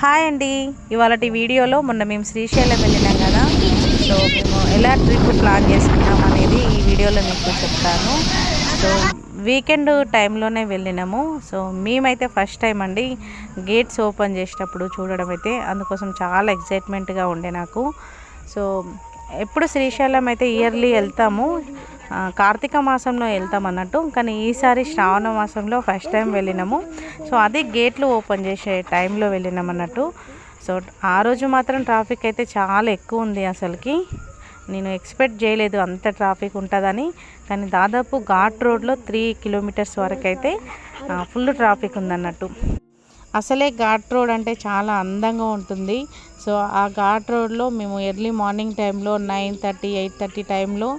Hi అండి. ఇవాళ వీడియోలో మొన్న మేము శ్రీశైలం వెళ్ళినాం కదా. సో మేము ఎలా ట్రిప్ ప్లాన్ చేసుకున్నాం అనేది ఈ వీడియోలో మీకు చెప్తాను. సో వీకెండ్ టైంలోనే వెళ్ళినాము. సో మేమైతే ఫస్ట్ టైం అండి గేట్స్ ఓపెన్ చేసేటప్పుడు చూడడం అయితే. అందుకోసం చాలా ఎక్సైట్మెంట్గా ఉండే నాకు. సో ఎప్పుడు శ్రీశైలం అయితే ఇయర్లీ వెళ్తాము. కార్తీక మాసంలో వెళ్తాం అన్నట్టు. కానీ ఈసారి శ్రావణ మాసంలో ఫస్ట్ టైం వెళ్ళినాము. సో అదే గేట్లు ఓపెన్ చేసే టైంలో వెళ్ళినాం అన్నట్టు. సో ఆ రోజు మాత్రం ట్రాఫిక్ అయితే చాలా ఎక్కువ ఉంది అసలుకి. నేను ఎక్స్పెక్ట్ చేయలేదు అంత ట్రాఫిక్ ఉంటుందని. కానీ దాదాపు ఘాట్ రోడ్లో త్రీ కిలోమీటర్స్ వరకు అయితే ఫుల్ ట్రాఫిక్ ఉందన్నట్టు. అసలే ఘాట్ రోడ్ అంటే చాలా అందంగా ఉంటుంది. సో ఆ ఘాట్ రోడ్లో మేము ఎర్లీ మార్నింగ్ టైంలో నైన్ థర్టీ ఎయిట్ థర్టీ టైంలో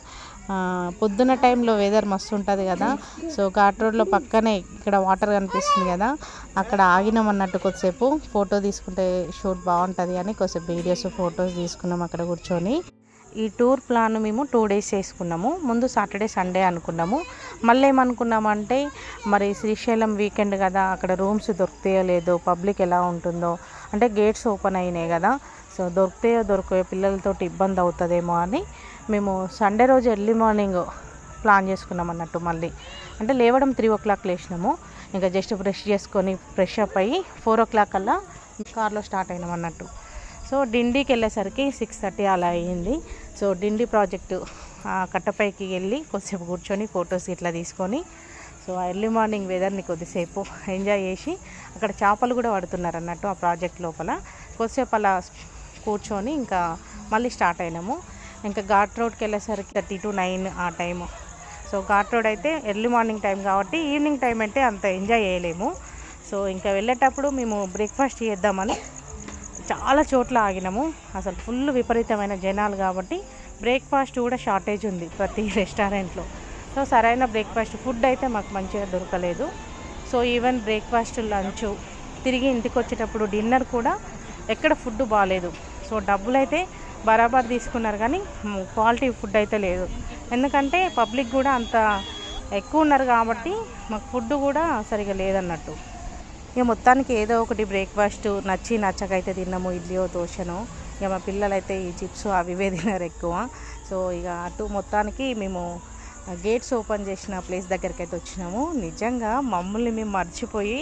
పొద్దున టైంలో వెదర్ మస్తు ఉంటుంది కదా. సో ఘాట్ రోడ్లో పక్కనే ఇక్కడ వాటర్ కనిపిస్తుంది కదా. అక్కడ ఆగినాం అన్నట్టు కొద్దిసేపు. ఫోటో తీసుకుంటే షూట్ బాగుంటుంది అని కొద్దిసేపు వీడియోస్ ఫొటోస్ తీసుకున్నాం అక్కడ కూర్చొని. ఈ టూర్ ప్లాన్ మేము టూ డేస్ చేసుకున్నాము. ముందు సాటర్డే సండే అనుకున్నాము. మళ్ళీ ఏమనుకున్నామంటే మరి శ్రీశైలం వీకెండ్ కదా అక్కడ రూమ్స్ దొరుకుతాయో లేదో పబ్లిక్ ఎలా ఉంటుందో. అంటే గేట్స్ ఓపెన్ అయినాయి కదా. సో దొరుకుతాయో దొరికే పిల్లలతోటి ఇబ్బంది అవుతుందేమో అని మేము సండే రోజు ఎర్లీ మార్నింగ్ ప్లాన్ చేసుకున్నాం అన్నట్టు మళ్ళీ. అంటే లేవడం త్రీ ఓ క్లాక్ లేచినాము. ఇంకా జస్ట్ బ్రష్ చేసుకొని ఫ్రెష్ అప్ అయ్యి ఫోర్ ఓ క్లాక్ అలా కార్లో స్టార్ట్ అయినాం అన్నట్టు. సో డిండికి వెళ్ళేసరికి సిక్స్ థర్టీ అలా అయ్యింది. సో డిండి ప్రాజెక్టు ఆ కట్టపైకి వెళ్ళి కొద్దిసేపు కూర్చొని ఫొటోస్ ఇట్లా తీసుకొని సో ఎర్లీ మార్నింగ్ వెదర్ని కొద్దిసేపు ఎంజాయ్ చేసి అక్కడ చేపలు కూడా పడుతున్నారు అన్నట్టు ఆ ప్రాజెక్ట్ లోపల. కొద్దిసేపు అలా కూర్చొని ఇంకా మళ్ళీ స్టార్ట్ అయినాము. ఇంకా ఘాట్ రోడ్కి వెళ్ళేసరికి థర్టీ టు నైన్ ఆ టైము. సో ఘాట్ రోడ్ అయితే ఎర్లీ మార్నింగ్ టైం కాబట్టి ఈవినింగ్ టైం అంటే అంత ఎంజాయ్ చేయలేము. సో ఇంకా వెళ్ళేటప్పుడు మేము బ్రేక్ఫాస్ట్ చేద్దామని చాలా చోట్ల ఆగినాము. అసలు ఫుల్ విపరీతమైన జనాలు కాబట్టి బ్రేక్ఫాస్ట్ కూడా షార్టేజ్ ఉంది ప్రతి రెస్టారెంట్లో. సో సరైన బ్రేక్ఫాస్ట్ ఫుడ్ అయితే మాకు మంచిగా దొరకలేదు. సో ఈవెన్ బ్రేక్ఫాస్ట్ లంచ్ తిరిగి ఇంటికి వచ్చేటప్పుడు డిన్నర్ కూడా ఎక్కడ ఫుడ్ బాగాలేదు. సో డబ్బులు అయితే బరాబర్ తీసుకున్నారు కానీ క్వాలిటీ ఫుడ్ అయితే లేదు. ఎందుకంటే పబ్లిక్ కూడా అంత ఎక్కువ ఉన్నారు కాబట్టి మాకు ఫుడ్ కూడా సరిగా లేదన్నట్టు. ఇక మొత్తానికి ఏదో ఒకటి బ్రేక్ఫాస్ట్ నచ్చి నచ్చకైతే తిన్నాము ఇడ్లీయో దోశనో. ఇక మా పిల్లలైతే ఈ చిప్స్ అవి ఇవే తిన్నారు ఎక్కువ. సో ఇక అటు మొత్తానికి మేము గేట్స్ ఓపెన్ చేసిన ప్లేస్ దగ్గరికి అయితే వచ్చినాము. నిజంగా మమ్మల్ని మేము మర్చిపోయి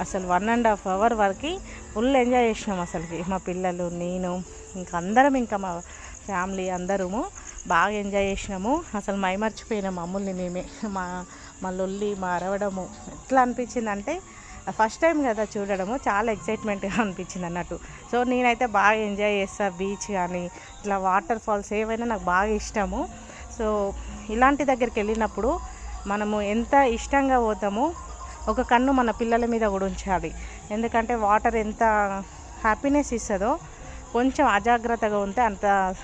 అసలు వన్ అండ్ హాఫ్ అవర్ వరకు ఫుల్ ఎంజాయ్ చేసినాం అసలుకి. మా పిల్లలు నేను ఇంకా అందరం ఇంకా మా ఫ్యామిలీ అందరము బాగా ఎంజాయ్ చేసినాము. అసలు మైమర్చిపోయినాం మమ్మల్ని మేమే. మా మా లొల్లి మా అరవడము ఎట్లా అనిపించిందంటే ఫస్ట్ టైం కదా చూడడము చాలా ఎక్సైట్మెంట్గా అనిపించింది అన్నట్టు. సో నేనైతే బాగా ఎంజాయ్ చేస్తా బీచ్ కానీ ఇట్లా వాటర్ ఫాల్స్ ఏవైనా నాకు బాగా ఇష్టము. సో ఇలాంటి దగ్గరికి వెళ్ళినప్పుడు మనము ఎంత ఇష్టంగా పోతామో ఒక కన్ను మన పిల్లల మీద కూడా ఉంచాలి. ఎందుకంటే వాటర్ ఎంత హ్యాపీనెస్ ఇస్తుందో కొంచెం అజాగ్రత్తగా ఉంటే అంత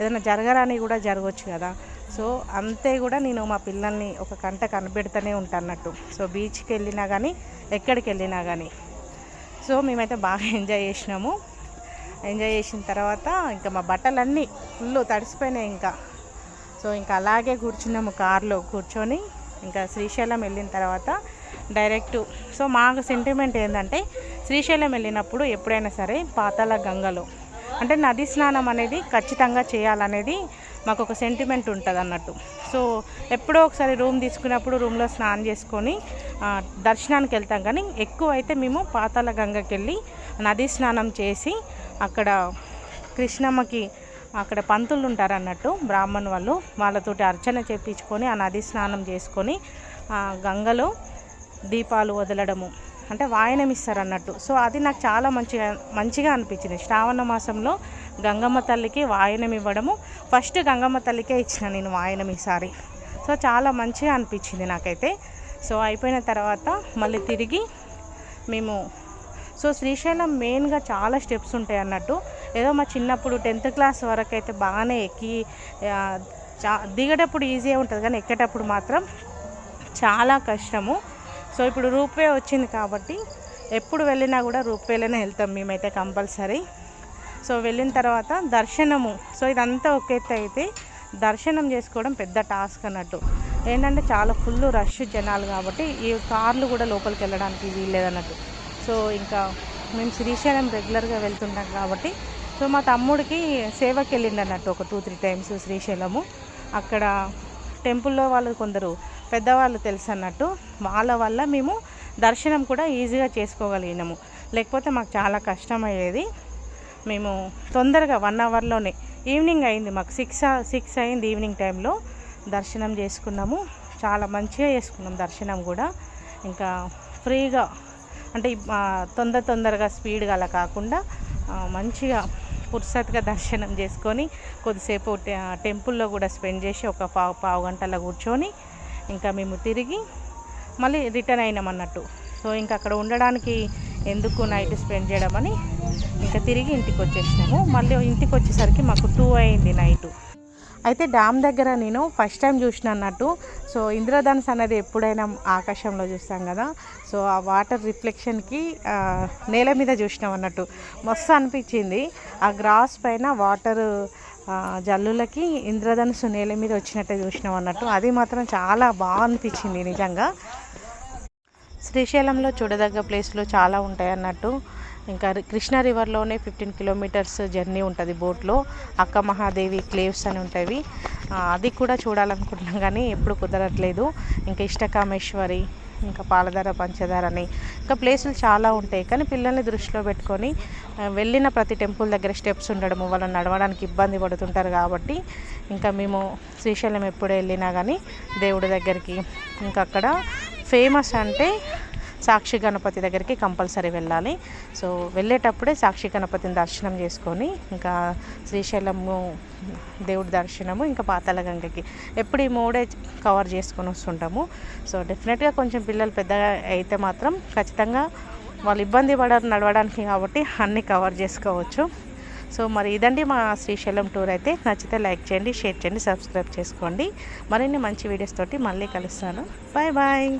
ఏదైనా జరగరాని కూడా జరగవచ్చు కదా. సో అంతే కూడా నేను మా పిల్లల్ని ఒక కంట కనిపెడుతూనే ఉంటాను అన్నట్టు. సో బీచ్కి వెళ్ళినా కానీ ఎక్కడికి వెళ్ళినా కానీ సో మేమైతే బాగా ఎంజాయ్ చేసినాము. ఎంజాయ్ చేసిన తర్వాత ఇంకా మా బట్టలన్నీ ఫుల్ తడిసిపోయినాయి ఇంకా. సో ఇంకా అలాగే కూర్చున్నాము కార్లో కూర్చొని. ఇంకా శ్రీశైలం వెళ్ళిన తర్వాత డైరెక్ట్. సో మాకు సెంటిమెంట్ ఏంటంటే శ్రీశైలం వెళ్ళినప్పుడు ఎప్పుడైనా సరే పాతాళ గంగలో. అంటే నది స్నానం అనేది ఖచ్చితంగా చేయాలనేది మాకు ఒక సెంటిమెంట్ ఉంటుంది అన్నట్టు సో ఎప్పుడో ఒకసారి రూమ్ తీసుకున్నప్పుడు రూమ్లో స్నానం చేసుకొని దర్శనానికి వెళ్తాం కానీ ఎక్కువ అయితే మేము పాతాళ గంగకి వెళ్ళి నది స్నానం చేసి అక్కడ కృష్ణమ్మకి అక్కడ పంతులు ఉంటారు అన్నట్టు బ్రాహ్మణ్ వాళ్ళు వాళ్ళతోటి అర్చన చేపించుకొని ఆ నది స్నానం చేసుకొని గంగలో దీపాలు వదలడము. అంటే వాయనం ఇస్తారు అన్నట్టు సో అది నాకు చాలా మంచిగా మంచిగా అనిపించింది. శ్రావణ మాసంలో గంగమ్మ తల్లికి వాయనం ఇవ్వడము ఫస్ట్ గంగమ్మ తల్లికే ఇచ్చిన నేను వాయనం ఈసారి సో చాలా మంచిగా అనిపించింది నాకైతే. సో అయిపోయిన తర్వాత మళ్ళీ తిరిగి మేము సో శ్రీశైలం మెయిన్గా చాలా స్టెప్స్ ఉంటాయి అన్నట్టు. ఏదో మా చిన్నప్పుడు టెన్త్ క్లాస్ వరకు అయితే బాగానే ఎక్కి చా దిగేటప్పుడు ఈజీగా ఉంటుంది. కానీ ఎక్కేటప్పుడు మాత్రం చాలా కష్టము. సో ఇప్పుడు రూపే వచ్చింది కాబట్టి ఎప్పుడు వెళ్ళినా కూడా రూపేలోనే వెళ్తాం మేమైతే కంపల్సరీ. సో వెళ్ళిన తర్వాత దర్శనము. సో ఇదంతా ఒక ఎత్తు అయితే దర్శనం చేసుకోవడం పెద్ద టాస్క్ అన్నట్టు. ఏంటంటే చాలా ఫుల్ రష్ జనాలు కాబట్టి ఈ కార్లు కూడా లోపలికి వెళ్ళడానికి వీల్లేదన్నట్టు సో ఇంకా మేము శ్రీశైలం రెగ్యులర్గా వెళ్తుంటాం కాబట్టి సో మా తమ్ముడికి సేవకి వెళ్ళిండన్నట్టు ఒక టూ త్రీ టైమ్స్ శ్రీశైలము. అక్కడ టెంపుల్లో వాళ్ళు కొందరు పెద్దవాళ్ళు తెలుసు అన్నట్టు వాళ్ళ వల్ల మేము దర్శనం కూడా ఈజీగా చేసుకోగలిగినాము. లేకపోతే మాకు చాలా కష్టమయ్యేది. మేము తొందరగా వన్ అవర్లోనే ఈవినింగ్ అయింది మాకు. సిక్స్ సిక్స్ అయింది ఈవినింగ్ టైంలో దర్శనం చేసుకున్నాము. చాలా మంచిగా చేసుకున్నాం దర్శనం కూడా. ఇంకా ఫ్రీగా అంటే తొందర తొందరగా స్పీడ్గా అలా కాకుండా మంచిగా పురుసత్గా దర్శనం చేసుకొని కొద్దిసేపు టెంపుల్లో కూడా స్పెండ్ చేసి ఒక పావు పావు గంటలో కూర్చొని ఇంకా మేము తిరిగి మళ్ళీ రిటర్న్ అయినాం అన్నట్టు. సో ఇంకా అక్కడ ఉండడానికి ఎందుకు నైట్ స్పెండ్ చేయడం అని ఇంకా తిరిగి ఇంటికి వచ్చేసినాము. మళ్ళీ ఇంటికి వచ్చేసరికి మాకు టూ అయింది నైట్. అయితే డ్యామ్ దగ్గర నేను ఫస్ట్ టైం చూసిన అన్నట్టు. సో ఇంద్రధనుస్ అనేది ఎప్పుడైనా ఆకాశంలో చూస్తాం కదా. సో ఆ వాటర్ రిఫ్లెక్షన్కి నేల మీద చూసినాం అన్నట్టు. మస్తు అనిపించింది. ఆ గ్రాస్ పైన వాటర్ జల్లులకి ఇంద్రధనుసు నేల మీద వచ్చినట్టే చూసినాం అన్నట్టు. అది మాత్రం చాలా బాగా అనిపించింది నిజంగా. శ్రీశైలంలో చూడదగ్గ ప్లేస్లు చాలా ఉంటాయి అన్నట్టు. ఇంకా కృష్ణా రివర్లోనే ఫిఫ్టీన్ కిలోమీటర్స్ జర్నీ ఉంటుంది బోట్లో. అక్క మహాదేవి క్లేవ్స్ అని ఉంటాయి. అది కూడా చూడాలనుకుంటున్నాం కానీ ఎప్పుడు కుదరట్లేదు. ఇంకా ఇష్టకామేశ్వరి ఇంకా పాలధార పంచదార అని. ఇంకా ప్లేసులు చాలా ఉంటాయి. కానీ పిల్లల్ని దృష్టిలో పెట్టుకొని వెళ్ళిన ప్రతి టెంపుల్ దగ్గర స్టెప్స్ ఉండడము వాళ్ళని నడవడానికి ఇబ్బంది పడుతుంటారు కాబట్టి ఇంకా మేము శ్రీశైలం ఎప్పుడు వెళ్ళినా కానీ దేవుడి దగ్గరికి. ఇంకా అక్కడ ఫేమస్ అంటే సాక్షి గణపతి దగ్గరికి కంపల్సరీ వెళ్ళాలి. సో వెళ్ళేటప్పుడే సాక్షి గణపతిని దర్శనం చేసుకొని ఇంకా శ్రీశైలము దేవుడి దర్శనము ఇంకా పాతాల గంగకి ఎప్పుడు ఈ మూడే కవర్ చేసుకొని వస్తుంటాము. సో డెఫినెట్గా కొంచెం పిల్లలు పెద్దగా అయితే మాత్రం ఖచ్చితంగా వాళ్ళు ఇబ్బంది పడరు నడవడానికి కాబట్టి అన్నీ కవర్ చేసుకోవచ్చు. సో మరి ఇదండి మా శ్రీశైలం టూర్ అయితే. నచ్చితే లైక్ చేయండి షేర్ చేయండి సబ్స్క్రైబ్ చేసుకోండి. మరిన్ని మంచి వీడియోస్ తోటి మళ్ళీ కలుస్తాను. Bye bye.